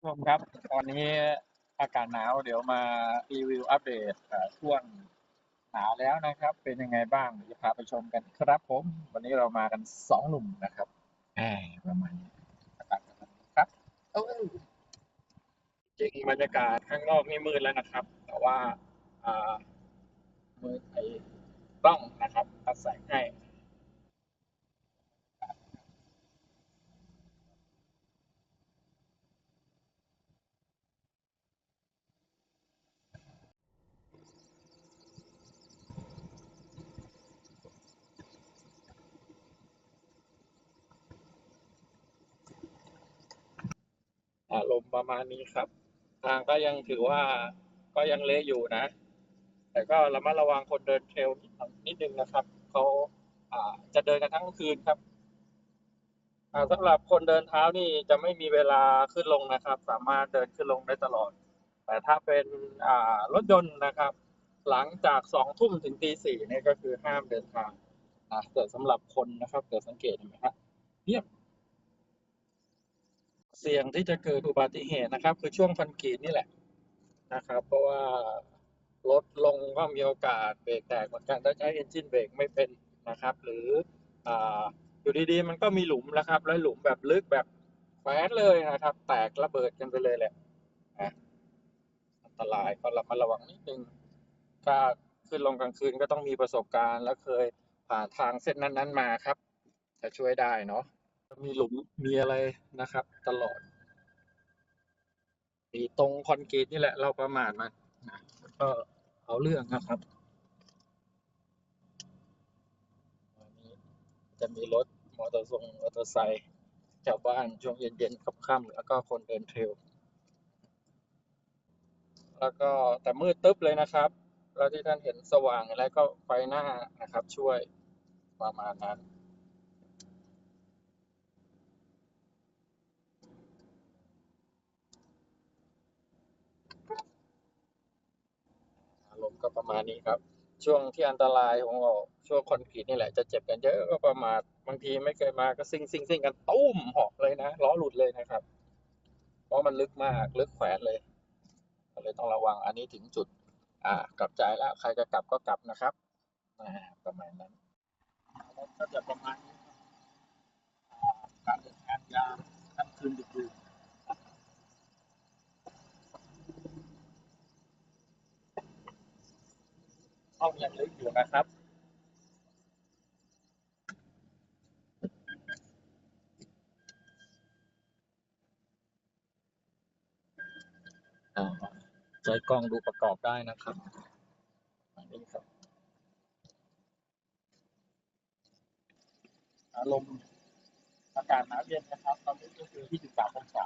ผู้ชมครับวันนี้อากาศหนาวเดี๋ยวมารีวิวอัปเดตเอ่อช่วงหนาวแล้วนะครับ เป็นยังไงบ้างเดี๋ยวจะพาไปชมกันครับผม วันนี้เรามากันสองหนุ่มนะครับแหมประมาณนี้อากาศประมาณนี้ครับเอ้ยจริงบรรยากาศข้างนอกนี่มืดแล้วนะครับ แต่ว่าอ่ามืดไอ้กล้องนะครับตัดแสงให้ อารมณ์ประมาณนี้ครับ ทางก็ยังถือว่าก็ยังเละอยู่นะ แต่ก็ระมัดระวังคนเดินเทรลนิดนึงนะครับเขาอาจะเดินกันทั้งคืนครับสำหรับคนเดินเท้านี่จะไม่มีเวลาขึ้นลงนะครับ สามารถเดินขึ้นลงได้ตลอด แต่ถ้าเป็นรถยนต์นะครับ หลังจากสองทุ่มถึงตีสี่นี่ก็คือห้ามเดินทางนะแต่สำหรับคนนะครับเกิดสังเกตเห็นไหมครับเรียบ เสี่ยงที่จะเกิดอุบัติเหตุนะครับ คือช่วงคอนกรีตนี่แหละนะครับ เพราะว่ารถลงก็มีโอกาสเบรกแตกเหมือนกันถ้าใช้เอนจินเบรกไม่เป็นนะครับ หรือออยู่ดีๆ มันก็มีหลุมนะครับ แล้วหลุมแบบลึกแบบแฝนเลยนะครับ แตกระเบิดกันไปเลยแหละนะอันตรายก็ระมัดระวังนิดนึงถ้าขึ้นลงกลางคืนก็ต้องมีประสบการณ์ และเคยผ่านทางเส้นนั้นๆมาครับ จะช่วยได้เนาะ มีหลุมมีอะไรนะครับ ตลอดมีตรงคอนกรีตนี่แหละ เราประมาทมันนะก็เอาเรื่องนะครับนี้จะมีรถมอเตอร์ทรงมอเตอร์ไซค์ชาวบ้านช่วงเย็นๆค่ำๆแล้วก็คนเดินเทรลแล้วก็แต่มืดตึ๊บเลยนะครับ แล้วที่ท่านเห็นสว่างอะไรก็ไฟหน้านะครับ ช่วยประมาณนั้น อารมณ์ ก็ประมาณนี้ครับ ช่วงที่อันตรายของเราช่วงคอนกรีตนี่แหละจะเจ็บกันเยอะก็ประมาทบางทีไม่เคยมาก็ซิ่งซิ่งซิ่งกันตุ้มหอกเลยนะล้อหลุดเลยนะครับ เพราะมันลึกมากลึกแขวนเลยก็เลยต้องระวังอันนี้ถึงจุด อ่ากลับใจแล้วใครจะกลับก็กลับนะครับประมาณนั้นก็จะประมาณนี้การเดินทางยามค่ำคืนดึกๆ ห้องยังลึกอยู่นะครับอ่าใช้กล้องดูประกอบได้นะครับอันนี้ครับ อารมณ์อากาศหนาวเย็นนะครับ ตอนนี้ก็คือ 23 องศา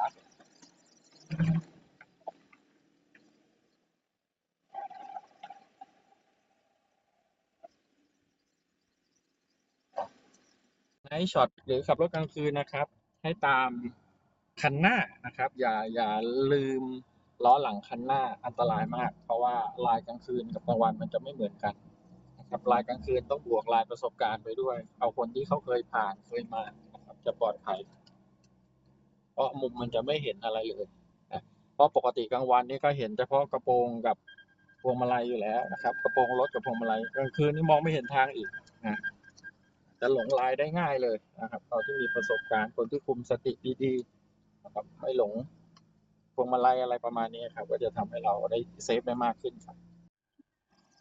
ช็อตหรือขับรถกลางคืนนะครับ ให้ตามคันหน้านะครับ อย่าอย่าลืมล้อหลังคันหน้าอันตรายมาก เพราะว่าลายกลางคืนกับกลางวันมันจะไม่เหมือนกันนะครับลายกลางคืนต้องบวกลายประสบการณ์ไปด้วย เอาคนที่เขาเคยผ่านเคยมานะครับจะปลอดภัยเพราะมุมมันจะไม่เห็นอะไรเลยนะเพราะปกติกลางวันนี่ก็เห็นเฉพาะกระโปรงกับพวงมาลัยอยู่แล้วนะครับ กระโปรงรถกับพวงมาลัยกลางคืนนี่มองไม่เห็นทางอีกนะ จะหลงลายได้ง่ายเลยนะครับตอนที่มีประสบการณ์คนที่คุมสติดีๆนะครับไม่หลงพวงมาลัยอะไรประมาณนี้ครับ ก็จะทำให้เราได้เซฟได้มากขึ้นครับ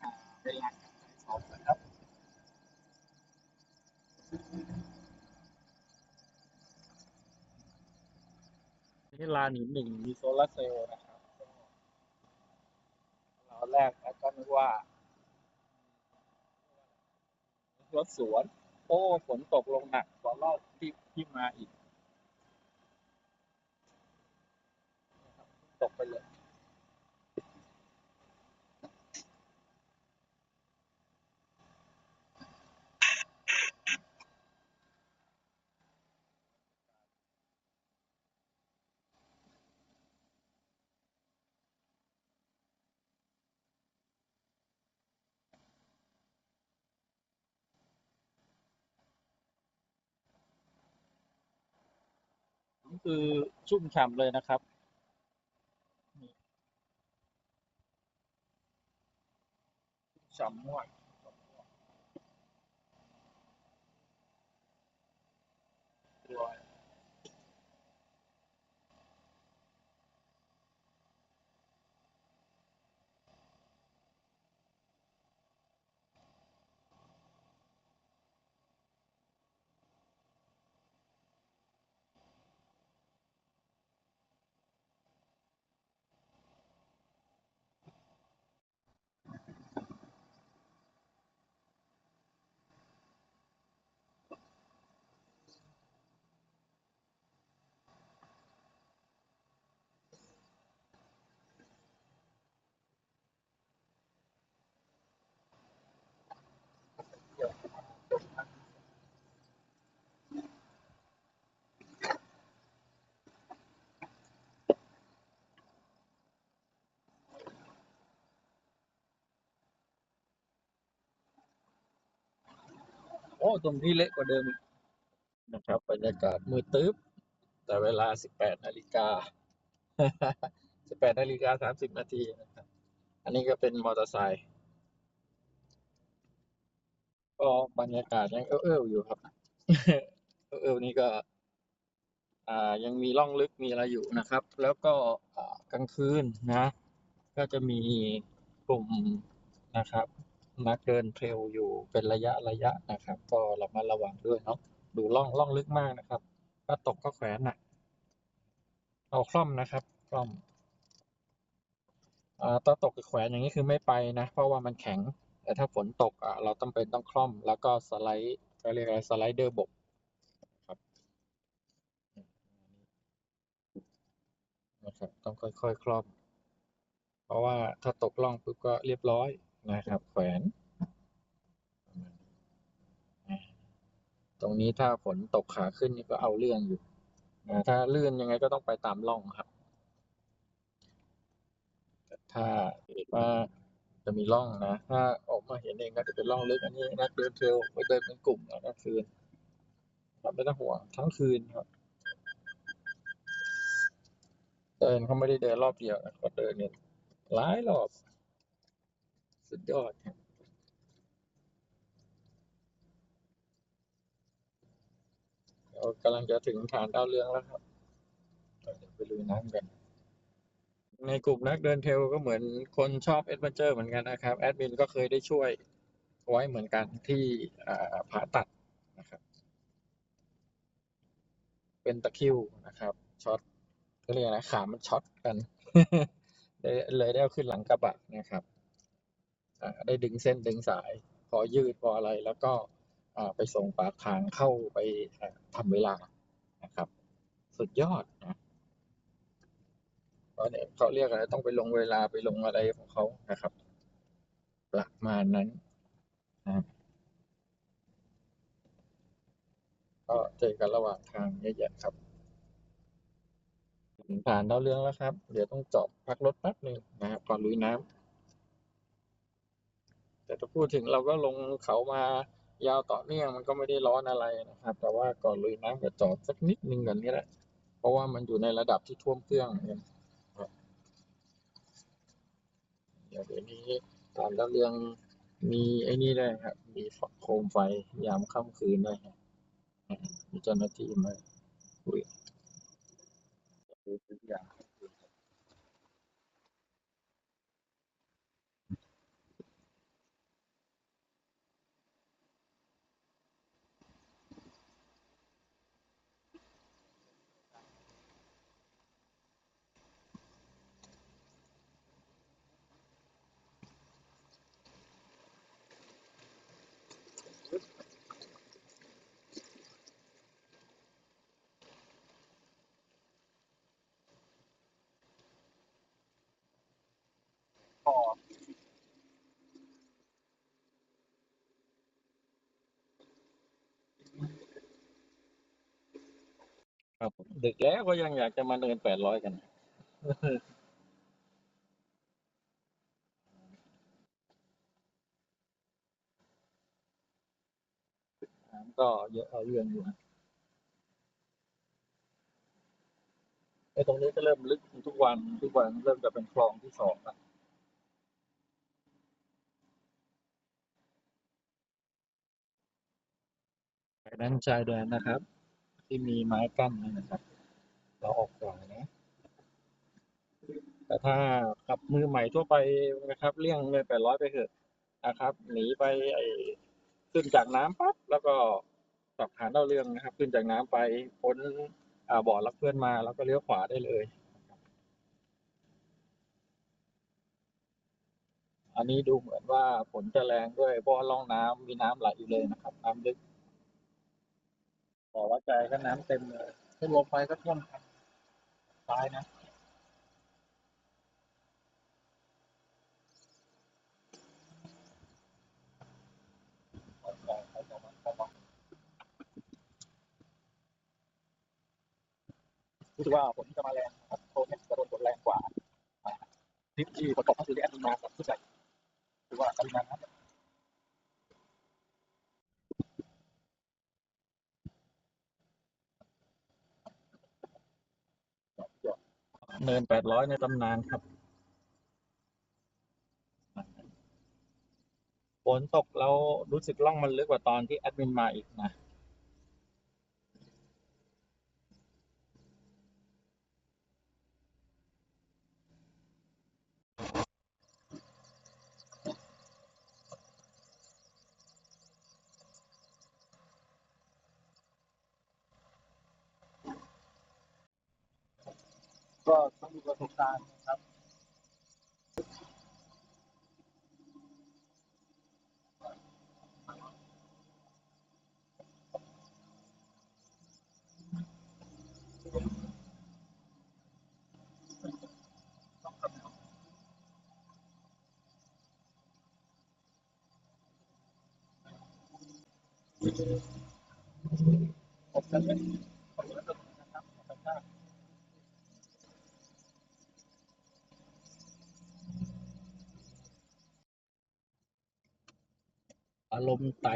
อ่าเวลาการสอบนะครับนี่ลานหินหนึ่งมีโซลาร์เซลล์นะครับเราแรกแล้วก็นึกว่ารถสวน โอ้ฝนตกลงหนักกว่ารอบที่ที่มาอีกตกไปเลย คือชุ่มฉ่ำเลยนะครับ ฉ่ำมากตัว อ้ตรงนี้เละกว่าเดิมอีกนะครับบรรยากาศมืดตึ๊บ แต่เวลา 18นาฬิกา18นาฬิกา30นาทีนะครับ อันนี้ก็เป็นมอเตอร์ไซค์ก็บรรยากาศยังเอ้อๆอยู่ครับเอ้อๆนี่ก็อ่ายังมีร่องลึกมีอะไรอยู่นะครับ แล้วก็อ่ากลางคืนนะ ก็จะมีกลุ่มนะครับ นักเดินเทรลอยู่เป็นระยะระยะนะครับ ก็เระมัดระวังด้วยเนาะดูร่องร่องลึกมากนะครับ ถ้าตกก็แขวนน่ะเอาคล่อมนะครับคล่อมอ่าตอนตกกับแขวนอย่างนี้คือไม่ไปนะ เพราะว่ามันแข็ง แต่ถ้าฝนตกอะเราต้องเป็นต้องคล่อม แล้วก็สไลด์เขาเรียกอะไรสไลเดอร์บกครับนะครับต้องค่อยๆคล่อม เพราะว่าถ้าตกล่องปุ๊บก็เรียบร้อย นะครับ แขวน ตรงนี้ถ้าฝนตกขาขึ้นนี่ก็เอาเรื่องอยู่นะถ้าลื่นยังไงก็ต้องไปตามร่องครับ ถ้าเกิดว่าจะมีร่องนะ ถ้าออกมาเห็นเองก็จะเป็นร่องลึกอันนี้นักเดินเทรลไปเดินเป็นกลุ่มนะกลางคืนครับไม่ต้องห่วงทั้งคืนครับ เดินเขาไม่ได้เดินรอบเดียวนะเขาเดินเนี่ยหลายรอบ สุดยอดเรากำลังจะถึงฐานดาวเรืองแล้วครับเราจะไปลุยน้ำกัน ในกลุ่มนักเดินเทลก็เหมือนคนชอบเอดเวนเจอร์เหมือนกันนะครับ แอดมินก็เคยได้ช่วยไว้เหมือนกันที่อ่าผาตัดนะครับ เป็นตะคิวนะครับช็อตก็เรียกอะขามันช็อตกันเลยได้เอาขึ้นหลังกระบะนะครับ ได้ดึงเส้นดึงสาย พอยืดพออะไรแล้วก็ไปส่งปากทางเข้าไปอ่าทำเวลานะครับ สุดยอดนะเพราเนี่ยเขาเรียกอะไรต้องไปลงเวลาไปลงอะไรของเขานะครับ ประมาณนั้นนะก็เจอกันระหว่างทางเยอะแยะครับถึงฐานดาเรื่องแล้วครับ เดี๋ยวต้องจอดพักรถแป๊บหนึ่งนะครับก่อนลุยน้ำ แต่ถ้าพูดถึงเราก็ลงเขามายาวต่อเนื่องมันก็ไม่ได้ร้อนอะไรนะครับ แต่ว่าก่อนลุยน้ำก็จอดสักนิดนึงก่อนนี้แหละ เพราะว่ามันอยู่ในระดับที่ท่วมเครื่องเนี่ยเดี๋ยวเดี๋ยวนี้ฐานดาวเรืองมีไอ้นี่ด้วครับ มีโคมไฟยามค่ำคืนด้วยครับมีเจ้าหน้าที่มาคุยดูอย่าง พอครับดึกแล้วก็ยังอยากจะมาเดินแปดร้อยกันน้ำก็เยอะเอาเรื่องอยู่นะไอ้ตรงนี้ก็เริ่มลึกทุกวันทุกวันเริ่มจะเป็นคลองที่สองและ ด้านชายแดนนะครับ ที่มีไม้กั้นนี่นะครับ เราออกก่อนนะแต่ถ้าขับมือใหม่ทั่วไปนะครับ เลี่ยงเลยแปดร้อยไปเถอะนะครับหนีไปไอ้ขึ้นจากน้ำปั๊บแล้วก็สับฐานดาเรื่องนะครับ ขึ้นจากน้ำไปพ้นบ่อรับเพื่อนมาแล้วก็เลี้ยวขวาได้เลย อันนี้ดูเหมือนว่าฝนจะแรงด้วยเพราะว่องน้ำมีน้ำไหลอยู่เลยนะครับ น้ำลึก บอกว่าใจก็น้ำเต็มเลยขึ้นลงไปก็ท่วมครับซ้ายนะรู้สึกว่าฝนจะมาแรงครับโซนนี้จะโดนฝนแรงกว่าทิปที่ฝนตกก็คือที่แอดมินมากับผู้ใหญ่ถือว่าปริมาณน้ำ เนินแปดร้อยในตำนานครับฝนตกแล้วรู้สึกล่องมันลึกกว่าตอนที่แอดมินมาอีกนะ ก็ต้องมีประสบการณ์นะครับ ผมจะเป็นคนละตัวนะครับธรรมชาติอารมณ์ไต่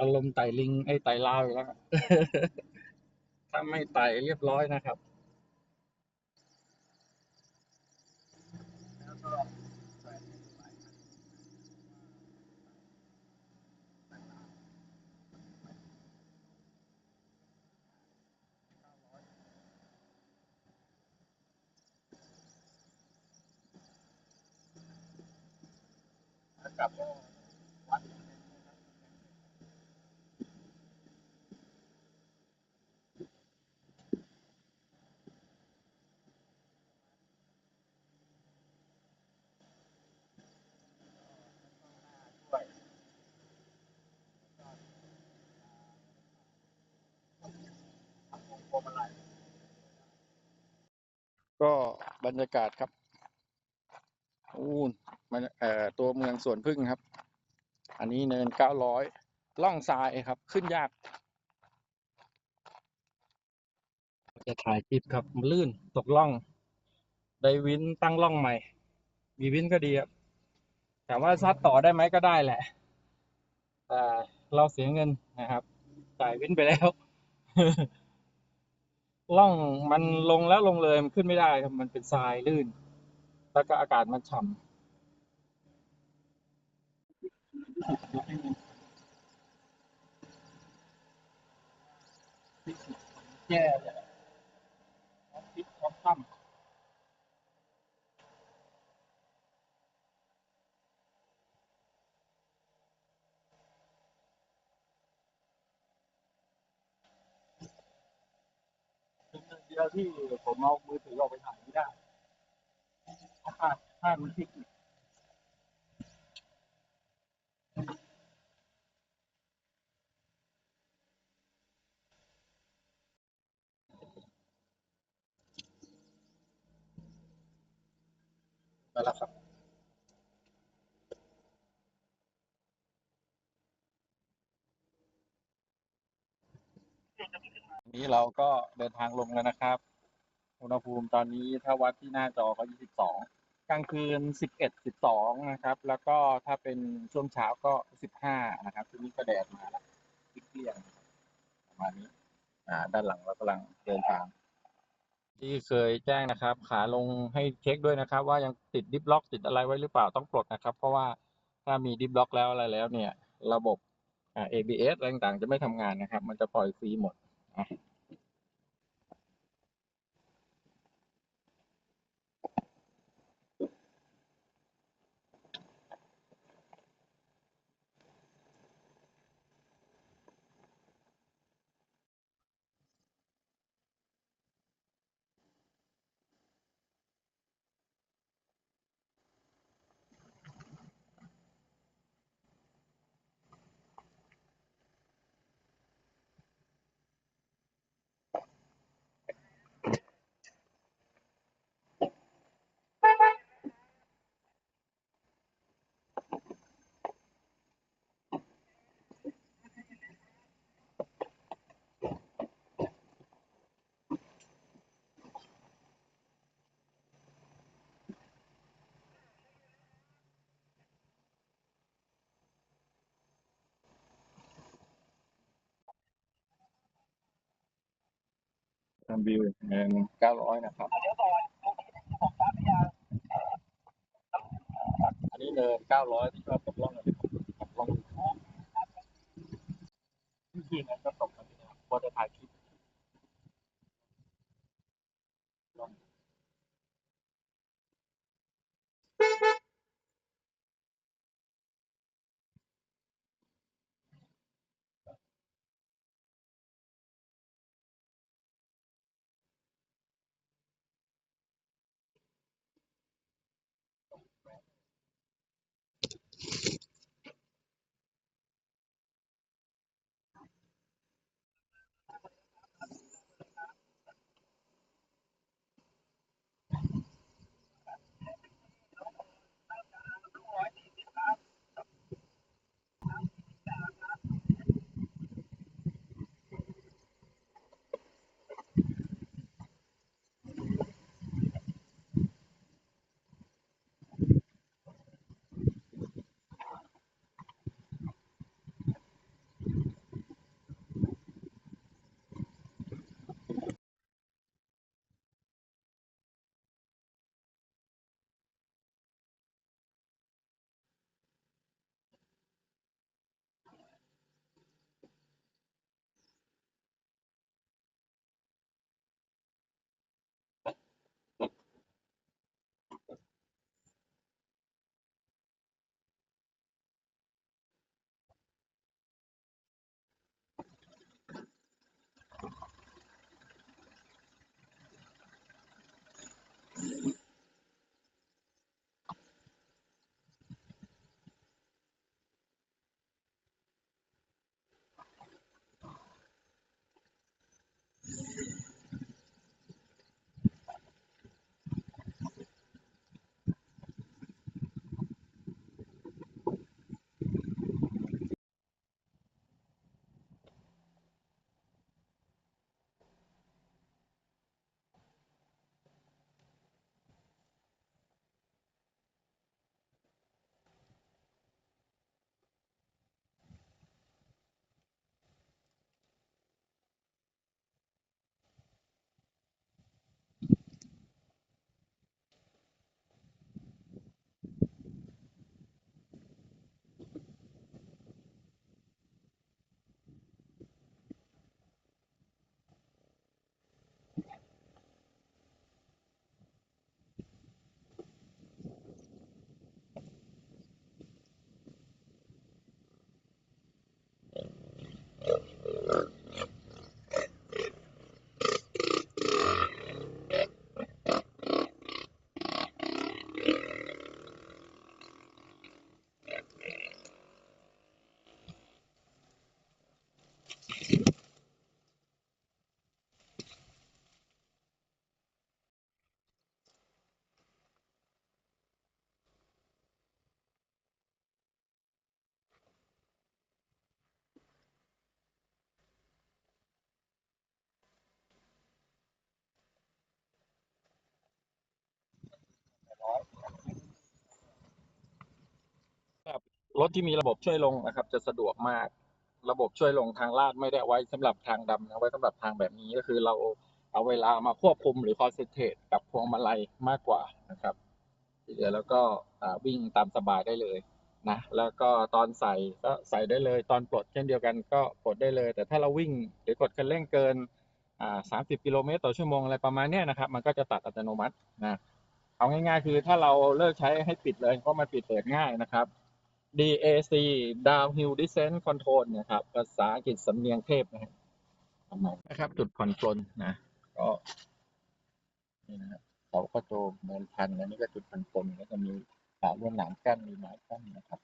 อารมณ์ไต่ลิงไอ้ไต่ลาวอยู่แล้วถ้าไม่ไต่เรียบร้อยนะครับ กับวัดก็บรรยากาศครับอู้ ตัวเมืองสวนพึ่งครับ อันนี้เนินเก้าร้อยล่องทรายครับ ขึ้นยาก จะถ่ายคลิปครับลื่นตกล่อง ได้วินตั้งล่องใหม่ มีวินก็ดีครับถามว่าซัดต่อได้ไหมก็ได้แหละแต่เราเสียเงินนะครับจ่ายวินไปแล้วล่องมันลงแล้วลงเลยมันขึ้นไม่ได้ครับมันเป็นทรายลื่น แล้วก็อากาศมันฉ่ำ แย่เลยพิกพร้อมตั้มเป็นเรื่องเดียวที่ผมเอามือถือออกไปถ่ายไม่ได้เพราะภาพภาพมันพลิกอีก นั่นแหละครับนี้เราก็เดินทางลงแล้วนะครับ อุณหภูมิตอนนี้ถ้าวัดที่หน้าจอก็ 22 กลางคืน 11 12 นะครับ แล้วก็ถ้าเป็นช่วงเช้าก็ 15 นะครับที่นี่ก็แดดมาแล้วเปรี้ยงประมาณนี้ อ่า ด้านหลังเรากำลังเดินทาง ที่เคยแจ้งนะครับ ขาลงให้เช็คด้วยนะครับ ว่ายังติดดิฟล็อกติดอะไรไว้หรือเปล่าต้องปลดนะครับ เพราะว่าถ้ามีดิฟล็อกแล้วอะไรแล้วเนี่ย ระบบ ABS อะไรต่างๆจะไม่ทำงานนะครับ มันจะปล่อยฟรีหมด มวิวเงินเก้าร้อยนะครับ อันนี้เนินเก้าร้อยที่ชอบตกล่องนะครับตกล่อง Yeah. รถที่มีระบบช่วยลงนะครับ จะสะดวกมาก ระบบช่วยลงทางลาดไม่ได้ไว้สำหรับทางดำนะไว้สำหรับทางแบบนี้ก็คือเราเอาเวลามาควบคุมหรือคอนเซนเทรตกับพวงมาลัยมากกว่านะครับที่เหแล้วก็วิ่งตามสบายได้เลยนะแล้วก็ตอนใส่ก็ใส่ได้เลย ตอนปลดเช่นเดียวกันก็ปลดได้เลย แต่ถ้าเราวิ่งหรือกดคันเร่งเกินสามสิบกิโลเมตรต่อชั่วโมงอะไรประมาณนี้นะครับ มันก็จะตัดอัตโนมัตินะเอาง่ายๆ คือถ้าเราเลิกใช้ให้ปิดเลยก็มาปิดเปิดง่ายนะครับ DAC Downhill Descent Control เนะครับภาษาอังกฤษสำเนียงเทพนะครับนะครับ จุดผ่อนปลนนะก็นี่นะครับเขาก็โจมเนินพันอันนี้ก็จุดผ่อนปลนแล้วก็มีสาลวดหนามกั้นมีไม้กั้นนะครับ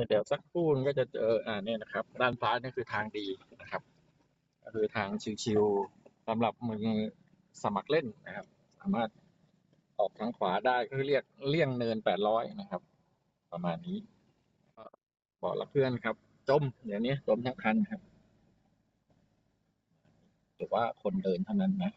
ทีนี้เดี๋ยวสักครู่นก็จะเจออ่าเนี่ยนะครับ ด้านซ้ายนี่คือทางดีนะครับก็คือทางชิวๆสำหรับมือสมัครเล่นนะครับ สามารถออกทางขวาได้ก็เรียกเลี่ยงเนินแปดร้อยนะครับ ประมาณนี้บอกละเพื่อนครับ จมเดี๋ยวนี้จมทั้งคันครับ หรือว่าคนเดินเท่านั้นนะ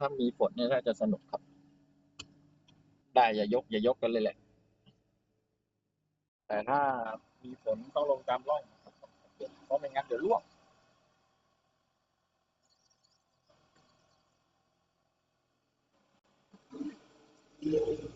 ถ้ามีฝนเนี่ยน่าจะสนุกครับ ได้อย่ายก อย่ายกกันเลยแหละ แต่ถ้ามีฝนต้องลงตามร่องครับเพราะไม่งั้นเดี๋ยวล่วงเ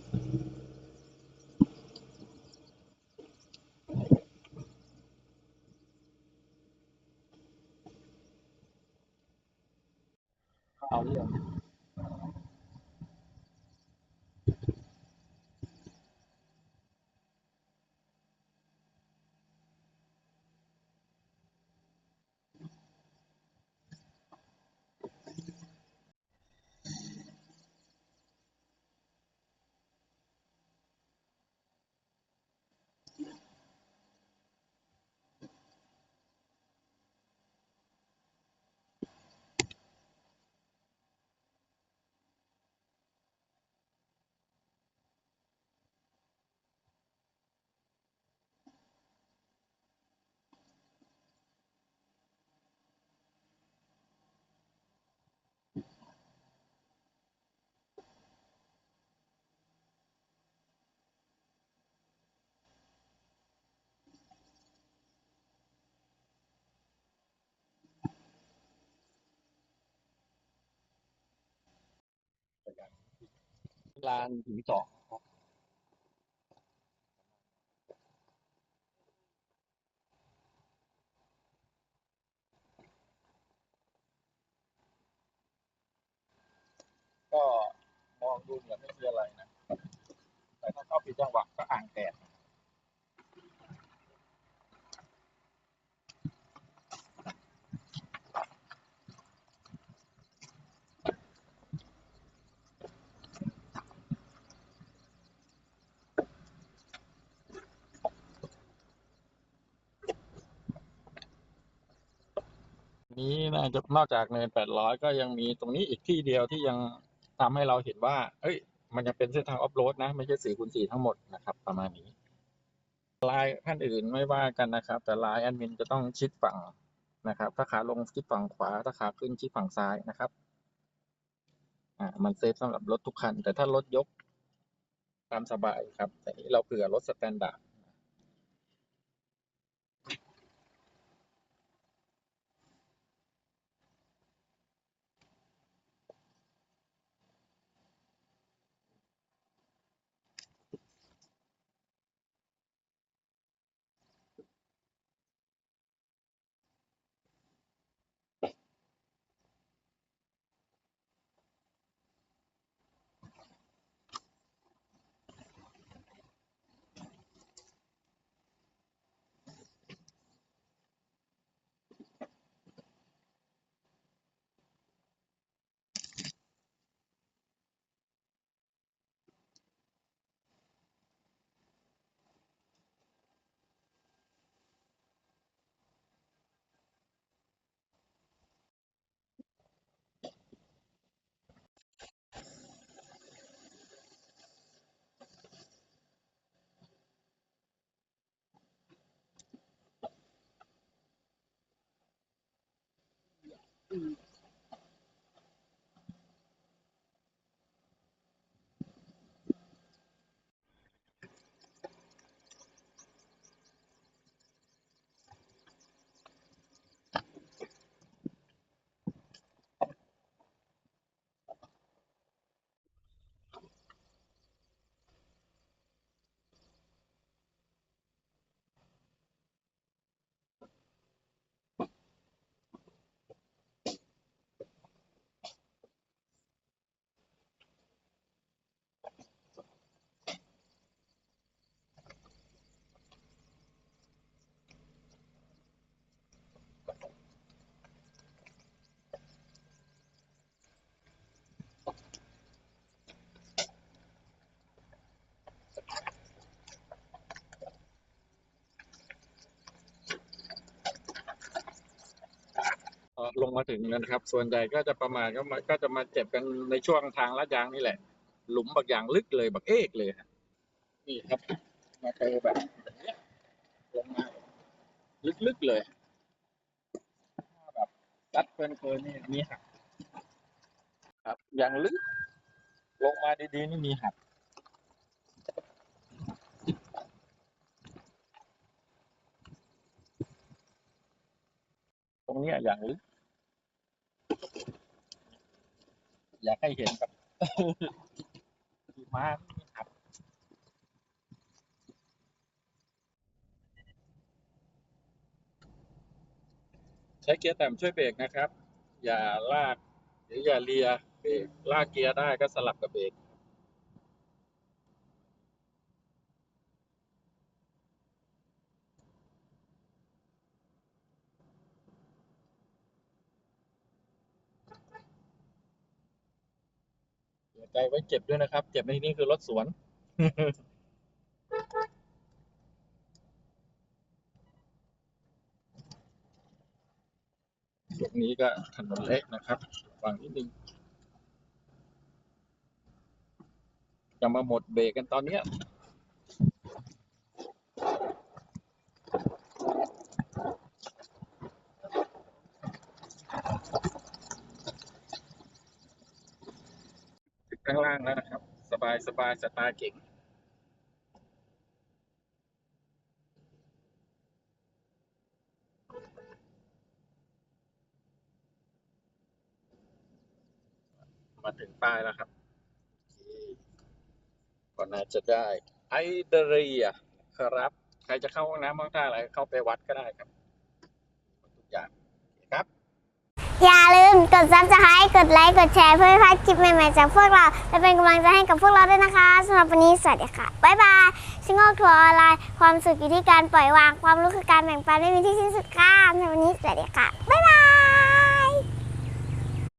ลานถึงสองก็มองดูเหมือนไม่มีอะไรนะ แต่ถ้าเข้าผิดจังหวะก็อ่างแตก นี้น่าจะนอกจากเนิน800ก็ยังมีตรงนี้อีกที่เดียวที่ยังทำให้เราเห็นว่า เอ้ย มันยังเป็นเส้นทางออฟโรดนะ ไม่ใช่4คูณ4ทั้งหมดนะครับ ประมาณนี้ลายท่านอื่นไม่ว่ากันนะครับ แต่ลายแอดมินจะต้องชิดฝั่งนะครับ ถ้าขาลงชิดฝั่งขวา ถ้าขาขึ้นชิดฝั่งซ้ายนะครับ อ่า มันเซฟสำหรับรถทุกคัน แต่ถ้ารถยกตามสบายครับ แต่นี้เราเผื่อรถสแตนดาร์ด เลงมาถึงแล้วนะครับ ส่วนใหญ่ก็จะประมาณก็มาก็จะมาเจ็บกันในช่วงทางลาดยางนี่แหละ หลุมบักอย่างลึกเลยบักเอกเลยนี่ครับ มาเจอแบบนี้ลงมาลึกๆเลยแบบซัดเพลินๆนี่มีหักครับอย่างลึก ลงมาดีๆนี่มีหักตรงนี้อย่างลึก อยากให้เห็นแบบดีมากครับใช้เกียร์ต่ำช่วยเบรกนะครับ อย่าลาก หรืออย่าเลียเบรกลากเกียร์ได้ก็สลับกับเบรก ใจไว้เจ็บด้วยนะครับ เจ็บในที่นี้คือรถสวนช่วงนี้ก็ถนนเล็กนะครับฟังนิดนึงจะมาหมดเบรกกันตอนเนี้ยางแล้วนะครับ สบายสบายสไตล์เก่งมาถึงป้ายแล้วครับโอเคก็น่าจะได้ไอเดรียครับ ใครจะเข้าห้องน้ำห้องท่าอะไรเข้าไปวัดก็ได้ครับ ทุกอย่าง อย่าลืมกด subscribe กดไลค์กดแชร์เพื่อไม่พลาดคลิปใหม่ๆจากพวกเรา และเป็นกำลังใจให้กับพวกเราด้วยนะคะสำหรับวันนี้สวัสดีค่ะ บ๊ายบายชิงโง่ทัวร์ออนไลน์ความสุขอยู่ที่การปล่อยวางความรู้คือการแบ่งปันไม่มีที่สิ้นสุดค่ะสำหรับวันนี้สวัสดีค่ะ บ๊ายบาย